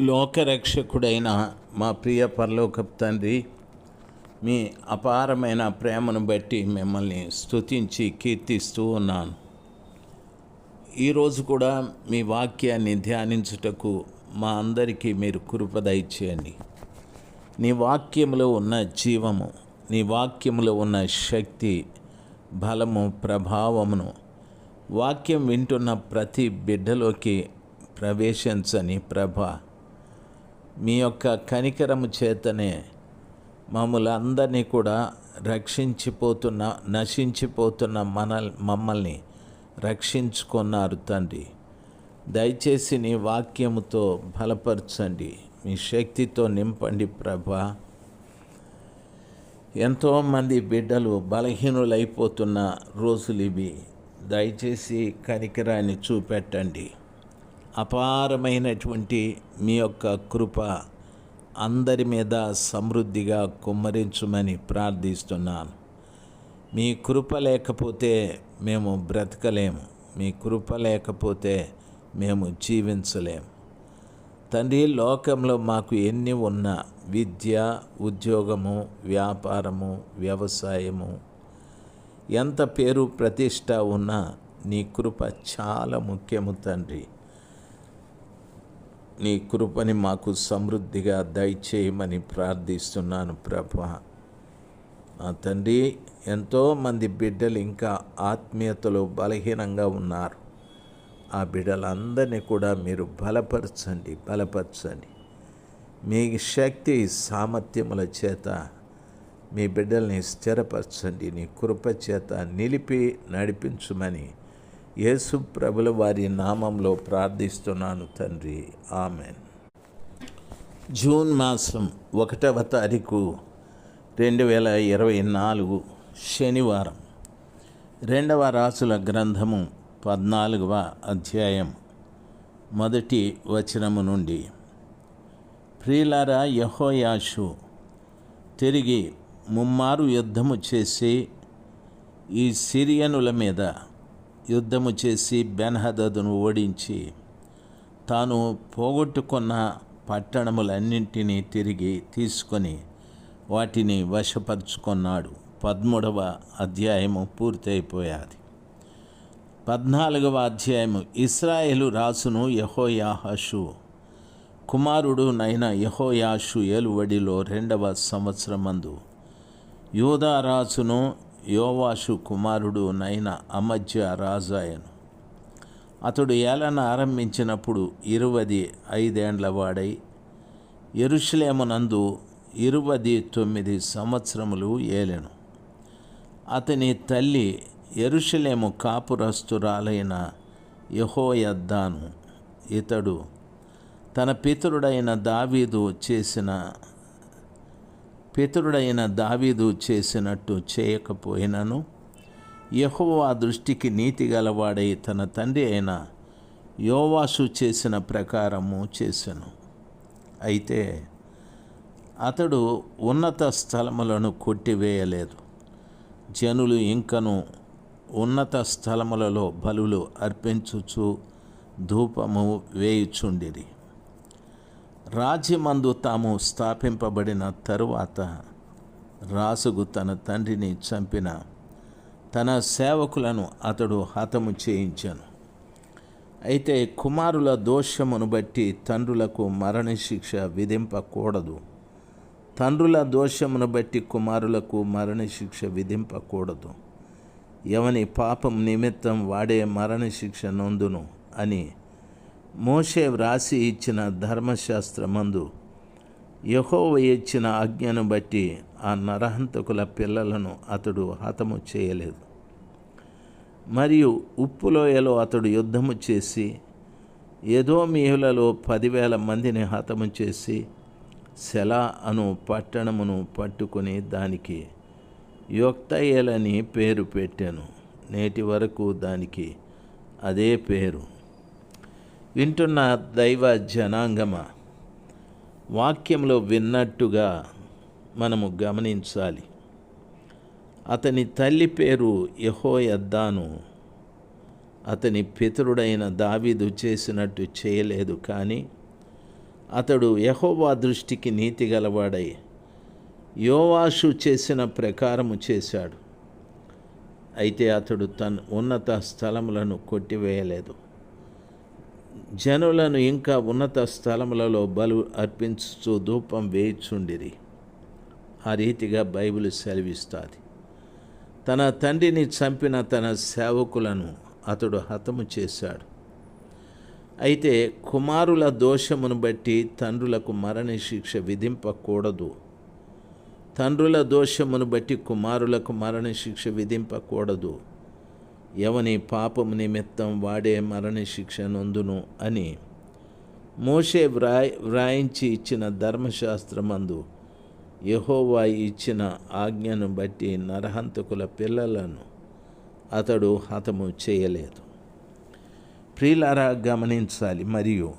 లోకరక్షకుడైన మా ప్రియ పరలోకపు తండ్రి మీ అపారమైన ప్రేమను బట్టి మిమ్మల్ని స్తుతించి కీర్తిస్తూ ఉన్నాను. ఈరోజు కూడా మీ వాక్యాన్ని ధ్యానించుటకు మా అందరికీ మీరు కృప ఇచ్చేయండి నీ వాక్యములో ఉన్న జీవము నీ వాక్యములో ఉన్న శక్తి బలము ప్రభావమును వాక్యం వింటున్న ప్రతి బిడ్డలోకి ప్రవేశించని ప్రభ. మీ యొక్క కనికరము చేతనే మమ్మల్ని అందరినీ కూడా రక్షించిపోతున్న నశించిపోతున్న మన మమ్మల్ని రక్షించుకున్నారు తండ్రి. దయచేసి నీ వాక్యముతో బలపరచండి. మీ శక్తితో నింపండి ప్రభా. ఎంతోమంది బిడ్డలు బలహీనులైపోతున్న రోజులు ఇవి దయచేసి కనికరాన్ని చూపెట్టండి. అపారమైనటువంటి మీ యొక్క కృప అందరి మీద సమృద్ధిగా కుమ్మరించుమని ప్రార్థిస్తున్నాను. మీ కృప లేకపోతే మేము బ్రతకలేము. మీ కృప లేకపోతే మేము జీవించలేము. తండ్రి లోకంలో మాకు ఎన్ని ఉన్నా విద్య ఉద్యోగము వ్యాపారము వ్యవసాయము ఎంత పేరు ప్రతిష్ట ఉన్నా నీ కృప చాలా ముఖ్యము తండ్రి. నీ కృపని మాకు సమృద్ధిగా దయచేయమని ప్రార్థిస్తున్నాను ప్రభ ఆ తండ్రి ఎంతోమంది బిడ్డలు ఇంకా ఆత్మీయతలో బలహీనంగా ఉన్నారు. ఆ బిడ్డలందరినీ కూడా మీరు బలపరచండి బలపరచండి. మీ శక్తి సామర్థ్యముల చేత మీ బిడ్డల్ని స్థిరపరచండి నీ కృప చేత నిలిపి నడిపించుమని యేసు ప్రభుల వారి నామంలో ప్రార్థిస్తున్నాను తండ్రి. ఆమెన్. జూన్ మాసం ఒకటవ తారీఖు రెండు వేల ఇరవై నాలుగు శనివారం. రెండవ రాసుల గ్రంథము పద్నాలుగవ అధ్యాయం మొదటి వచనము నుండి. ప్రియులారా యహోయాషు తిరిగి ముమ్మారు యుద్ధము చేసి ఈ సిరియనుల మీద యుద్ధము చేసి బెన్హదదును ఓడించి తాను పోగొట్టుకున్న పట్టణములన్నింటినీ తిరిగి తీసుకొని వాటిని వశపరుచుకున్నాడు. పదమూడవ అధ్యాయము పూర్తయిపోయాది. పద్నాలుగవ అధ్యాయము. ఇస్రాయేలు రాసును యహోయాహషు. కుమారుడు నైన యహోయాషు ఏలువడిలో రెండవ సంవత్సరమందు యూదారాసును యోవాషు కుమారుడు నైన అమధ్య రాజాయను. అతడు ఏలన ఆరంభించినప్పుడు ఇరువది ఐదేండ్ల వాడై ఎరుషులేమునందు ఇరువది తొమ్మిది సంవత్సరములు ఏలెను. అతని తల్లి ఎరుషులేము కాపురస్తురాలైన యహోయద్దాను. ఇతడు తన పితరుడైన దావీదు చేసిన పితరుడైన దావీదు చేసినట్టు చేయకపోయినను యహోవా దృష్టికి నీతి గలవాడై తన తండ్రి అయిన యోవాసు చేసిన ప్రకారము చేసెను. అయితే అతడు ఉన్నత స్థలములను కొట్టివేయలేదు. జనులు ఇంకను ఉన్నత స్థలములలో బలులు అర్పించుచు ధూపము వేయుచుండిరి. రాజ్యమందు తాము స్థాపింపబడిన తరువాత రాసుగు తన తండ్రిని చంపిన తన సేవకులను అతడు హతము చేయించాను. అయితే కుమారుల దోషమును బట్టి తండ్రులకు మరణశిక్ష విధింపకూడదు. తండ్రుల దోషమును బట్టి కుమారులకు మరణశిక్ష విధింపకూడదు. ఎవని పాపం నిమిత్తం వాడే మరణశిక్ష నొందును అని మోషే వ్రాసి ఇచ్చిన ధర్మశాస్త్రమందు యహోవ ఇచ్చిన ఆజ్ఞను బట్టి ఆ నరహంతకుల పిల్లలను అతడు హతము చేయలేదు. మరియు ఉప్పులోయలో అతడు యుద్ధము చేసి యదోమీహులలో పదివేల మందిని హతము చేసి సెలా అను పట్టణమును పట్టుకుని దానికి యొక్తయేలని పేరు పెట్టాను. నేటి వరకు దానికి అదే పేరు. వింటున్న దైవ జనాంగమ వాక్యంలో విన్నట్టుగా మనము గమనించాలి. అతని తల్లి పేరు యహోయద్దాను. అతని పితరుడైన దావీదు చేసినట్టు చేయలేదు కానీ అతడు యహోవా దృష్టికి నీతి గలవాడై యోవాషు చేసిన ప్రకారము చేశాడు. అయితే అతడు తన ఉన్నత స్థలములను కొట్టివేయలేదు. జనులను ఇంకా ఉన్నత స్థలములలో బలు అర్పించుచు ధూపం వేయిచుండిరి. ఆ రీతిగా బైబిల్ సెలవిస్తుంది. తన తండ్రిని చంపిన తన సేవకులను అతడు హతము చేశాడు. అయితే కుమారుల దోషమును బట్టి తండ్రులకు మరణ శిక్ష విధింపకూడదు. తండ్రుల దోషమును బట్టి కుమారులకు మరణ శిక్ష విధింపకూడదు. ఎవని పాపము నిమిత్తం వాడే మరణశిక్ష నొందును అని మోషే వ్రాయ్ వ్రాయించి ఇచ్చిన ధర్మశాస్త్రమందు యహోవా ఇచ్చిన ఆజ్ఞను బట్టి నరహంతకుల పిల్లలను అతడు హతము చేయలేదు. ప్రియులారా గమనించాలి. మరియు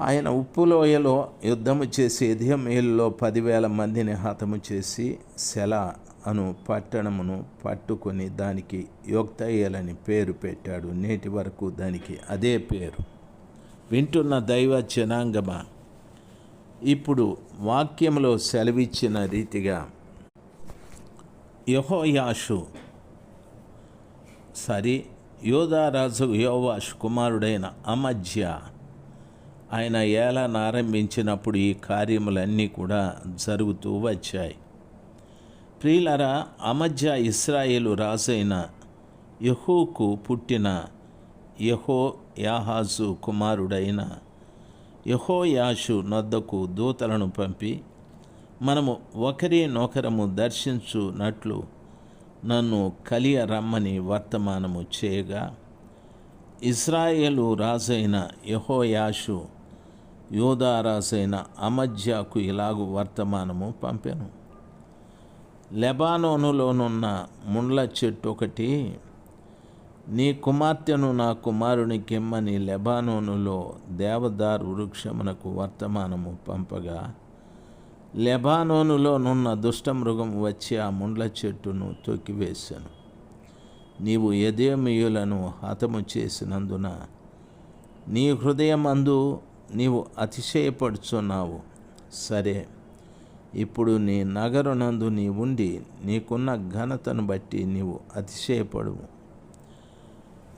ఆయన ఉప్పులోయలో యుద్ధము చేసి ఎధియమేలులో పదివేల మందిని హతము చేసి సెల అను పట్టణమును పట్టుకొని దానికి యోక్తయ్యలని పేరు పెట్టాడు. నేటి వరకు దానికి అదే పేరు. వింటున్న దైవ జనాంగమ? ఇప్పుడు వాక్యంలో సెలవిచ్చిన రీతిగా యహోయాషు సరి యోధారాజు యోవాష్ కుమారుడైన అమధ్య ఆయన ఏలా ఆరంభించినప్పుడు ఈ కార్యములన్నీ కూడా జరుగుతూ వచ్చాయి. ప్రియులరా అమధ్య ఇస్రాయేలు రాజైన యహోకు పుట్టిన యహో యాహాజు కుమారుడైన యహోయాషు నొద్దకు దూతలను పంపి మనము ఒకరినొకరము దర్శించునట్లు నన్ను కలియ రమ్మని వర్తమానము చేయగా ఇస్రాయేలు రాజైన యహోయాషు యోధారాజైన అమధ్యాకు ఇలాగు వర్తమానము పంపాను. లెబానోనులోనున్న ముండ్ల చెట్టు ఒకటి. నీ కుమార్తెను నా కుమారునికిమ్మని లెబానోనులో దేవదారు వృక్షమునకు వర్తమానము పంపగా. లెబానోనులోనున్న దుష్టమృగం వచ్చి ఆ ముండ్ల చెట్టును తొక్కివేశాను నీవు ఎదేమియులను హతము చేసినందున నీ హృదయమందు నీవు అతిశయపడుచున్నావు. సరే. ఇప్పుడు నీ నగరునందు నీ ఉండి నీకున్న ఘనతను బట్టి నీవు అతిశయపడు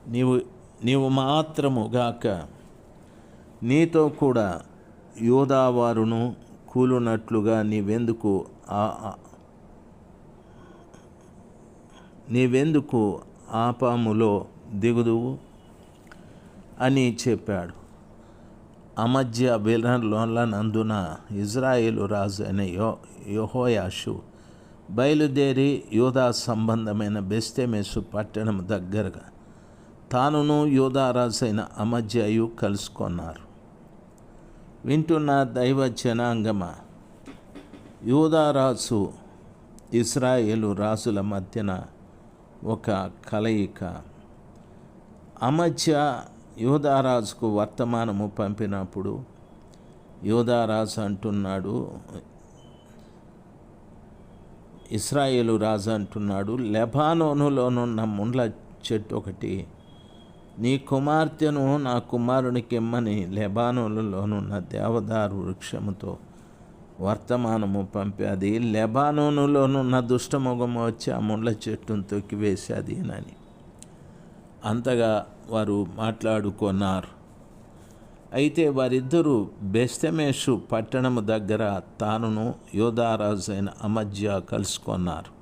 నీవు నీవు మాత్రము గాక నీతో కూడా యోధావారును కూలునట్లుగా నీవెందుకు నీవెందుకు ఆపాములో దిగుదువు? అని చెప్పాడు. అమధ్య నందున ఇజ్రాయేలు రాజు అయిన యో యోహోయాషు బయలుదేరి యూదా సంబంధమైన బెస్తెమేసు పట్టణం దగ్గరగా తానును యూదారాజు అయిన అమధ్యయు కలుసుకున్నారు. వింటున్న దైవ జనాంగమ యూదారాజు ఇస్రాయేలు రాజుల మధ్యన ఒక కలయిక. అమధ్య యోధారాజుకు వర్తమానము పంపినప్పుడు యోధారాజు అంటున్నాడు ఇస్రాయేలు రాజు అంటున్నాడు లెబానోనులోనున్న ముండ్ల చెట్టు ఒకటి నీ కుమార్తెను నా కుమారునికి ఇమ్మని లెబానోనులోనున్న దేవదారు వృక్షముతో వర్తమానము పంపేది లెబానోనులోనున్న దుష్టముఖము వచ్చి ఆ ముండ్ల చెట్టును తొక్కివేసేది అని. అంతగా వారు మాట్లాడుకున్నారు. అయితే వారిద్దరూ బెస్తమేషు పట్టణము దగ్గర తానును యోధారాజు అయిన అమధ్య కలుసుకున్నారు.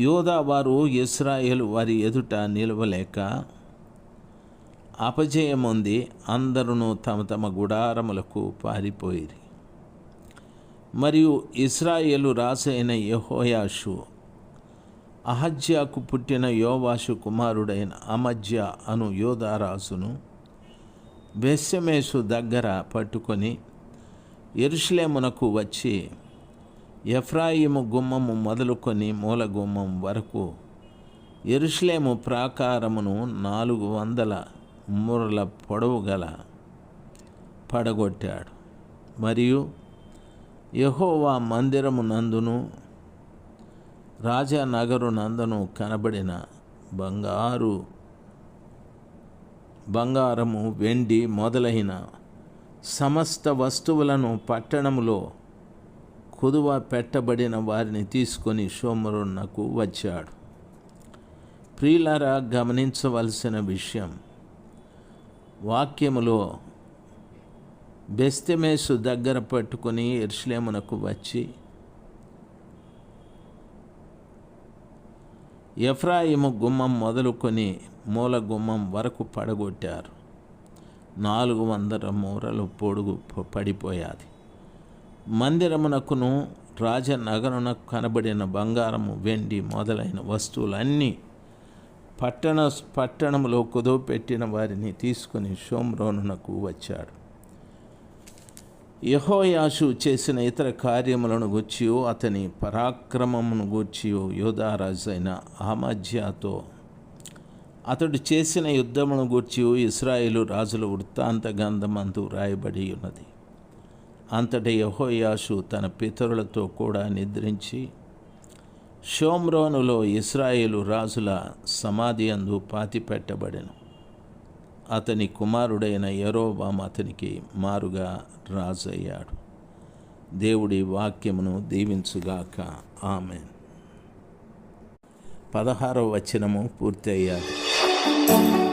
యోధా వారు ఇస్రాయేల్ వారి ఎదుట నిలవలేక అపజయముంది అందరూ తమ తమ గుడారములకు పారిపోయిరి. మరియు ఇస్రాయేలు రాసైన యహోయాషు అహజ్యాకు పుట్టిన యోవాషు కుమారుడైన అమజ్య అను యోధారాజును బెస్సమేసు దగ్గర పట్టుకొని ఎరుషులేమునకు వచ్చి ఎఫ్రాయిము గుమ్మము మొదలుకొని మూల గుమ్మం వరకు ఎరుషులేము ప్రాకారమును నాలుగు వందల మూరల పొడవు గల పడగొట్టాడు. మరియు యహోవా మందిరము నందును రాజానగరు నందను కనబడిన బంగారు బంగారము వెండి మొదలైన సమస్త వస్తువులను పట్టణంలో కుదువ పెట్టబడిన వారిని తీసుకొని సోమరున్నకు వచ్చాడు. ప్రియులారా గమనించవలసిన విషయం వాక్యములో బెస్తెమేసు దగ్గర పట్టుకొని ఎర్షలేమునకు వచ్చి ఎఫ్రాయిము గుమ్మం మొదలుకొని మూల గుమ్మం వరకు పడగొట్టారు. నాలుగు వందల మూరలు పొడుగు పడిపోయాది. మందిరమునకును రాజనగరునకు కనబడిన బంగారము వెండి మొదలైన వస్తువులన్నీ పట్టణ పట్టణంలో కుదువపెట్టిన వారిని తీసుకుని షోమ్రోనునకు వచ్చాడు. యహోయాషు చేసిన ఇతర కార్యములను గూర్చియో అతని పరాక్రమమును గూర్చియో యోధారాజైన అహమజ్యాతో. అతడు చేసిన యుద్ధమును గూర్చియో ఇస్రాయేలు రాజుల వృత్తాంత గంధమందు రాయబడి ఉన్నది. అంతటి యహోయాషు తన పితరులతో కూడా నిద్రించి షోమ్రోనులో ఇస్రాయేలు రాజుల సమాధి అందు పాతిపెట్టబడెను. అతని కుమారుడైన యరోబాం అతనికి మారుగా రాజయ్యాడు. దేవుడి వాక్యమును దీవించుగాక. ఆమె పదహారవ వచనము పూర్తయ్యాది.